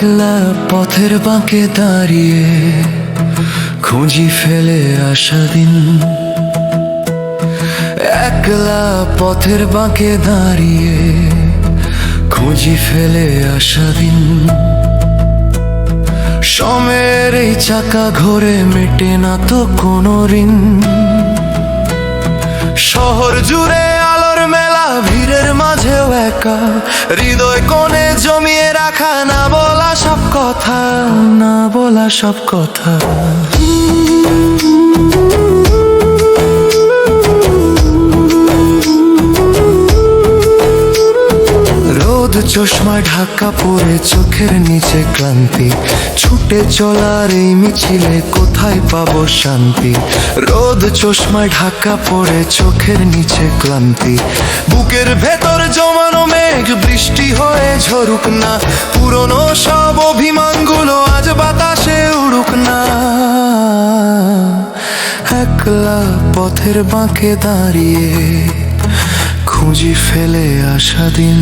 একলা পথের বাঁকে দাঁড়িয়ে খুঁজি ফেলে আসা দিন। একলা পথের বাঁকে দাঁড়িয়ে খুঁজি ফেলে আসা দিন। সময়ের এই চাকা ঘোরে মেটে না তো কোনো ঋণ। শহর জুড়ে আলোর মেলা, ভিড়ের মাঝেও একা। হৃদয় কোণে জমিয়ে রাখা না বলা কথা, না বলা সব কথা। রোদ চশমায় ঢাকা পরে চোখের নিচে ক্লান্তি। ছুটে চলার এই মিছিলে কোথায় পাবো শান্তি? রোদ চশমা ঢাকা পরে চোখের নিচে ক্লান্তি। বুকের ভেতর মেঘ বৃষ্টি হয়ে ঝরুক না। পুরনো সব অভিমানগুলো আজ বাতাসে উড়ুক না। একলা পথের বাঁকে দাঁড়িয়ে খুঁজি ফেলে আসা দিন।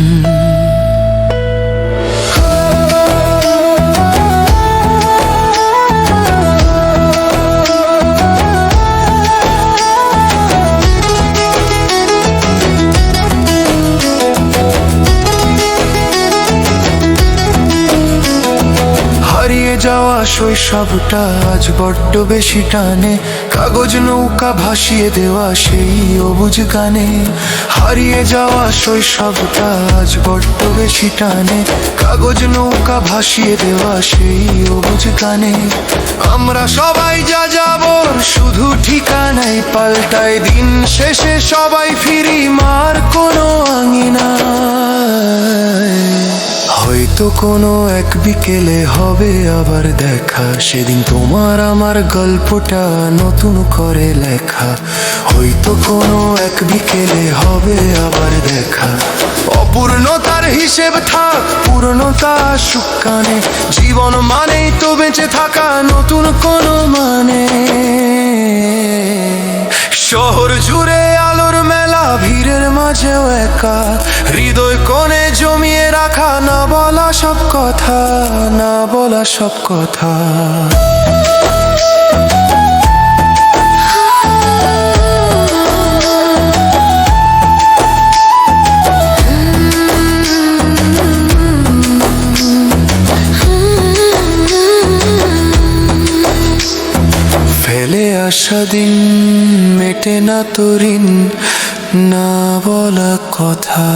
যাওয়া শৈশবটা আজ বড্ড বেশি টানে। কাগজ নৌকা ভাসিয়ে দেওয়া সেই অবুজ গানে। হারিয়ে যাওয়া শৈশবটা আজ বড্ড বেশি টানে। কাগজ নৌকা ভাসিয়ে দেওয়া সেই অবুজ গানে। আমরা সবাই যা যাব শুধু ঠিকানায় পাল্টায় দিন। শেষে সবাই ফিরি মার হয়তো কোনো এক বিকেলে হবে আবার দেখা। সেদিন তোমার আমার গল্পটা নতুন করে লেখা। হয়তো কোনো এক বিকেলে হবে আবার দেখা। অপূর্ণতার হিসেব থাক, পূর্ণতা সুকানে জীবন মানেই তো বেঁচে থাকা, নতুন কোনো মানে। শহর জুড়ে আলোর মেলা, ভিড়ের মাঝেও একা। হৃদয় বলা সব কথা, না বলা সব কথা। ফেলে আসা দিন, মেটে না তো ঋণ, না বলা কথা।